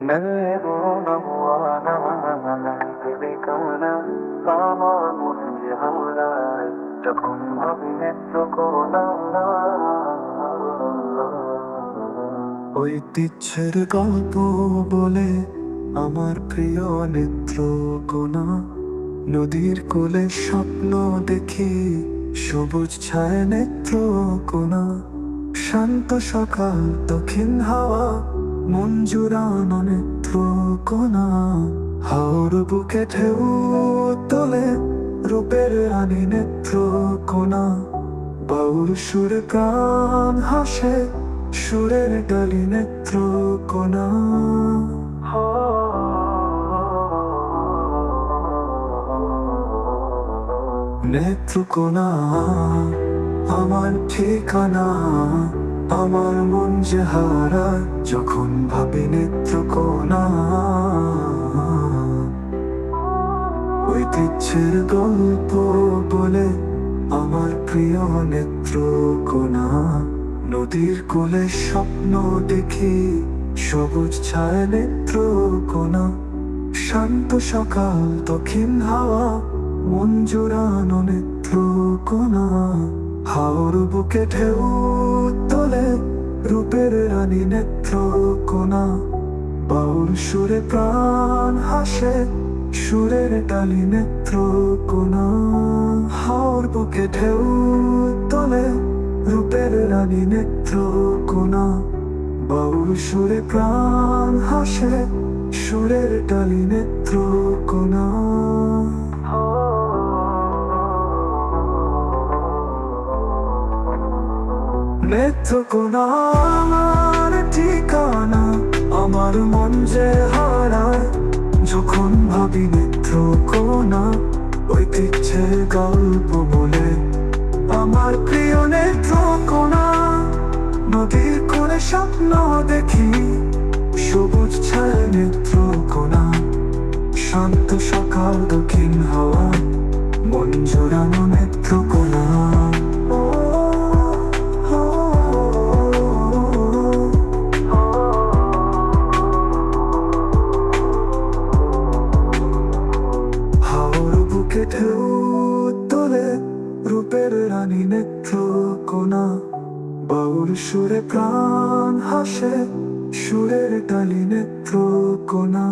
نلعب وانا بكونا আমার মনে হারায় যখন ভাবি নেত্র কোনা ঐতিহ্যের গল্প বলে আমার প্রিয় নেত্র কোনা নদীর কোলে স্বপ্ন দেখি সবুজ ছায় নেত্র কোনা শান্ত সকাল দক্ষিণ হাওয়া মন জুড়ানো নেত্র কোনা হাওর বুকে ঢেউ তোলে, রূপের রানী নেত্র কোনা বাউল সুরে গান হাসে, সুরের ডালি নেত্র কোনা নেত্রকোনা, আমার ঠিকানা। আমার মন যে হারায় যখন ভাবি নেত্রকোনা ঐতিহ্যের গল্প বলে আমার প্রিয় নেত্রকোনা নদীর কোলে স্বপ্ন দেখি, সবুজ ছায় নেত্রকোনা শান্ত সকাল, দক্ষিণ হাওয়া, মন জুড়ানো নেত্র কোনা হাওর বুকে ঢেউ তোলে রূপের রানী নেত্র কোনা বাউল সুরে প্রাণ হাসে, সুরের ডালি নেত্র কোনা হাওর বুকে ঢেউ তোলে, রূপের রানী নেত্র কোনা বাউল সুরে প্রাণ হাসে, সুরের ডালি নেত্র কোনা নেত্রকোনা আমার ঠিকানা আমার মন যে হারায় যখন ভাবি নেত্রকোনা ঐতিহ্যের গল্প বলে। আমার প্রিয় নেত্রকোনা, নদীর কোলে স্বপ্ন দেখি, সবুজ ছায় নেত্রকোনা। শান্ত সকাল দক্ষিণ হাওয়া, মন জোড়ানো নেত্রকোনা। রানী নেত্র কোনা বাউল সুরে প্রাণ হাসে সুরের ডালি নেত্র কোনা